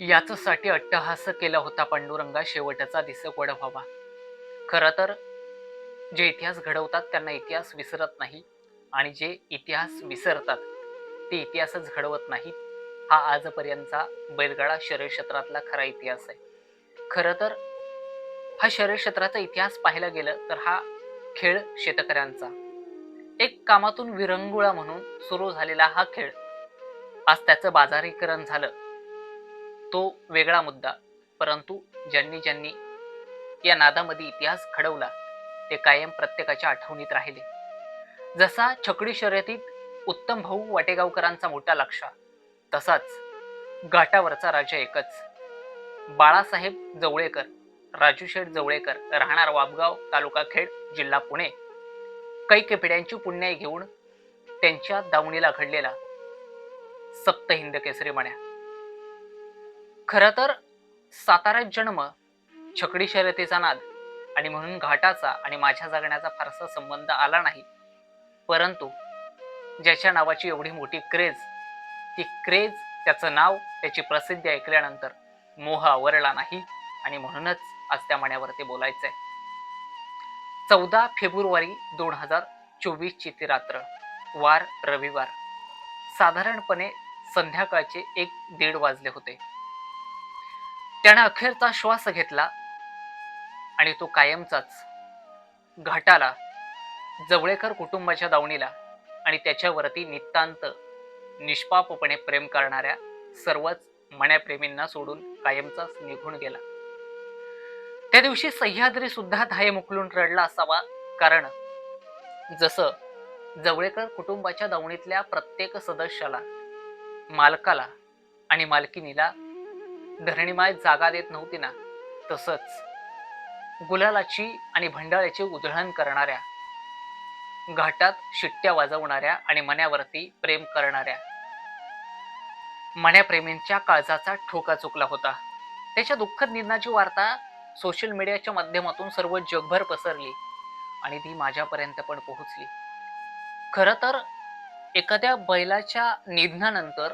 याचसाठी अट्टहास केला होता पांडुरंगा शेवटचा दिस व्हावा खरं तर जे इतिहास घडवतात त्यांना इतिहास विसरत नाही आणि जे इतिहास विसरतात ते इतिहासच घडवत नाहीत हा आजपर्यंतचा बैलगाडा शरीरक्षेत्रातला खरा इतिहास आहे. खरं तर हा शरीरक्षेत्राचा इतिहास पाहायला गेलं तर हा खेळ शेतकऱ्यांचा. एक कामातून विरंगुळा म्हणून सुरू झालेला हा खेळ. आज त्याचं बाजारीकरण झालं. तो वेगळा मुद्दा. परंतु ज्यांनी ज्यांनी या नादामध्ये इतिहास घडवला ते कायम प्रत्येकाच्या आठवणीत राहिले. जसा छकडी शर्यतीत उत्तम भाऊ वाटेगावकरांचा मोठा लक्षा तसाच घाटावरचा राजा एकच. बाळासाहेब जवळेकर राजू शेठ जवळेकर राहणार वाबगाव तालुका खेड जिल्हा पुणे. कैके पिढ्यांची पुण्याई घेऊन त्यांच्या दावणीला घडलेला सप्त हिंद केसरी मण्या. खरं तर साताऱ्यात जन्म छकडी शर्यतीचा नाद आणि म्हणून घाटाचा आणि माझ्या जगण्याचा फारसा संबंध आला नाही. परंतु ज्याच्या नावाची एवढी मोठी क्रेज ती क्रेज त्याचं नाव त्याची प्रसिद्धी ऐकल्यानंतर मोह आवरला नाही आणि म्हणूनच आज त्या मण्यावरती बोलायचं आहे चौदा फेब्रुवारी दोन हजार चोवीसची ती रात्र वार रविवार. साधारणपणे संध्याकाळचे एक दीड वाजले होते. त्याने अखेरचा श्वास घेतला आणि तो कायमचाच घाटाला जवळेकर कुटुंबाच्या दावणीला आणि त्याच्यावरती नितांत निष्पापपणे प्रेम करणाऱ्या सर्वच मण्याप्रेमींना सोडून कायमचाच निघून गेला. त्या दिवशी सह्याद्री सुद्धा धाये मुकलून रडला असावा कारण जसं जवळेकर कुटुंबाच्या दावणीतल्या प्रत्येक सदस्याला मालकाला आणि मालकिनीला धरणीमाय जागा देत नव्हती ना. तसंच गुलालाची आणि भंडाळ्याची उधळण करणाऱ्या घाटात शिट्ट्या वाजवणाऱ्या आणि मण्यावरती प्रेम करणाऱ्या. मण्याप्रेमींच्या काळजाचा ठोका चुकला होता. त्याच्या दुःखद निधनाची वार्ता सोशल मीडियाच्या माध्यमातून सर्व जगभर पसरली आणि ती माझ्यापर्यंत पण पोहोचली. खरं तर एखाद्या बैलाच्या निधनानंतर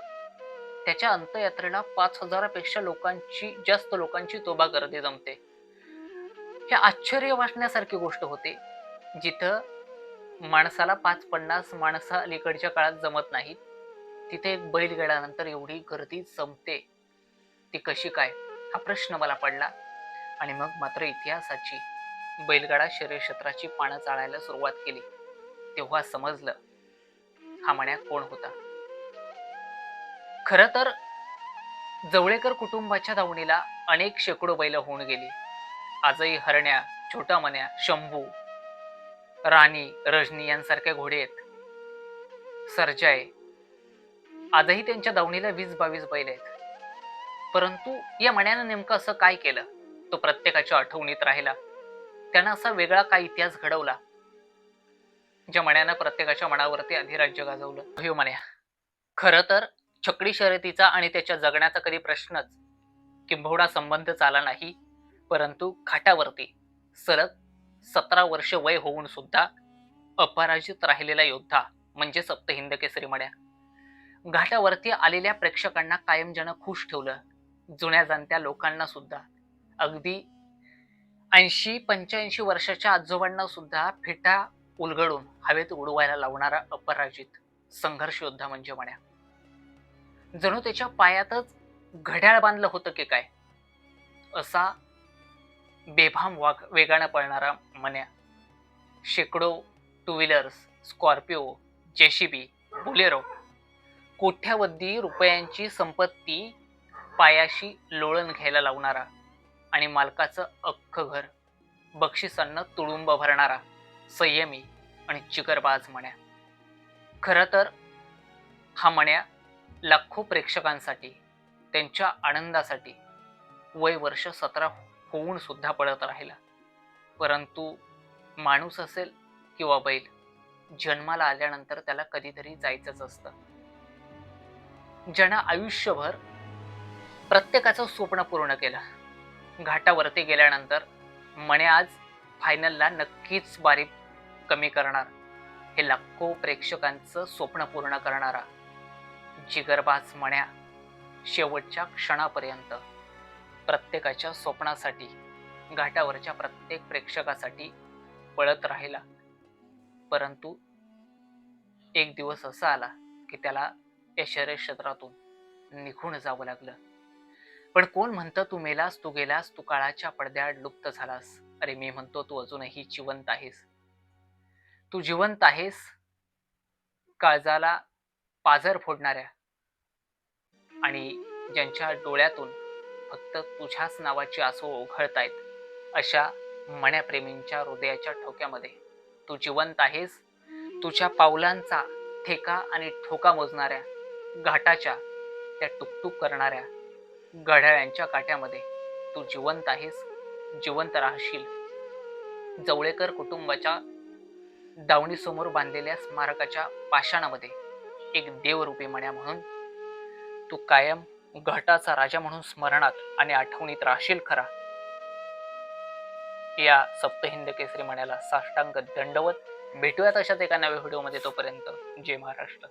त्याच्या अंतयात्रेला पाच हजारापेक्षा लोकांची जास्त लोकांची तोबा गर्दी जमते. हे आश्चर्य वाटण्यासारखी गोष्ट होते जिथं माणसाला पाच पन्नास माणसं अलीकडच्या काळात जमत नाहीत तिथे एक बैल गेल्यानंतर एवढी गर्दी जमते. ती कशी काय? हा प्रश्न मला पडला. आणि मग मात्र इतिहासाची बैलगाडा शरीरक्षेत्राची पानं चाळायला सुरुवात केली. तेव्हा समजलं हा मण्यात कोण होता? खर तर जवळेकर कुटुंबाच्या धावणीला अनेक शेकडो बैल होऊन गेली. आजही हरण्या छोटा मन्या शंभू राणी रजनी यांसारखे घोडे आहेत. सरजाय आजही त्यांच्या दावणीला वीस बावीस बैल आहेत. परंतु या मण्यानं नेमकं असं काय केलं? तो प्रत्येकाच्या आठवणीत राहिला. त्यानं असा वेगळा काय इतिहास घडवला? ज्या मण्यानं प्रत्येकाच्या मनावरती अधिराज्य गाजवलं. हो मण्या खरं तर छकडी शर्यतीचा आणि त्याच्या जगण्याचा कधी प्रश्नच किंबहुडा संबंध चाला नाही. परंतु घाटावरती सलग सतरा वर्ष वय होऊन सुद्धा अपराजित राहिलेला योद्धा म्हणजे सप्तहिंद केसरी मड्या. घाटावरती आलेल्या प्रेक्षकांना कायम ज्यानं खुश ठेवलं. जुन्या जाणत्या लोकांना सुद्धा. अगदी ऐंशी पंच्याऐंशी वर्षाच्या आजोबांना सुद्धा फेटा उलगडून हवेत उडवायला लावणारा अपराजित संघर्ष योद्धा म्हणजे मण्या जणू त्याच्या पायातच घड्याळ बांधलं होतं की काय? असा बेभाम वाघ वेगानं पळणारा मन्या. शेकडो two wheelers Scorpio JCB Bolero कोठ्यावधी रुपयांची संपत्ती पायाशी लोळण घ्यायला लावणारा आणि मालकाचं अख्खं घर बक्षिसांना तुडुंब भरणारा संयमी आणि चिकरबाज मण्या खरं तर हा मण्या लाखो प्रेक्षकांसाठी त्यांच्या आनंदासाठी वय वर्ष सतरा होऊन सुद्धा पळत राहिला. परंतु माणूस असेल किंवा बैल जन्माला आल्यानंतर त्याला कधीतरी जायचंच असतं. ज्यानं आयुष्यभर प्रत्येकाचं स्वप्न पूर्ण केलं घाटावरती गेल्यानंतर मणे आज फायनलला नक्कीच बारीक कमी करणार. हे लाखो प्रेक्षकांचं स्वप्न पूर्ण करणारा जिगरबाज म्हण्या शेवटच्या क्षणापर्यंत. प्रत्येकाच्या स्वप्नासाठी घाटावरच्या प्रत्येक प्रेक्षकासाठी पळत राहिला. परंतु एक दिवस असा आला की त्याला या क्षेत्रातून निघून जावं लागलं. पण कोण म्हणतं तू मेलास तू गेलास तू काळाच्या पडद्याआड लुप्त झालास. अरे मी म्हणतो तू अजूनही जिवंत आहेस. तू जिवंत आहेस काळजाला पाझर फोडणाऱ्या आणि ज्यांच्या डोळ्यातून फक्त तुझ्याच नावाची आसू ओघळतायत अशा मण्याप्रेमींच्या हृदयाच्या ठोक्यामध्ये तू जिवंत आहेस. तुझ्या पावलांचा ठेका आणि ठोका मोजणाऱ्या घाटाच्या त्या टुकटुक करणाऱ्या घड्याळ्यांच्या काट्यामध्ये तू जिवंत आहेस जिवंत राहशील. जवळेकर कुटुंबाच्या दावणीसमोर बांधलेल्या स्मारकाच्या पाषाणामध्ये एक देवरूपी मण्या म्हणून तू कायम घाटाचा राजा म्हणून स्मरणात आणि आठवणीत राहशील खरा. या सप्तहिंद केसरी मण्याला साष्टांग दंडवत. भेटूयात अशाच एका नव्या व्हिडिओमध्ये तोपर्यंत. जय महाराष्ट्र.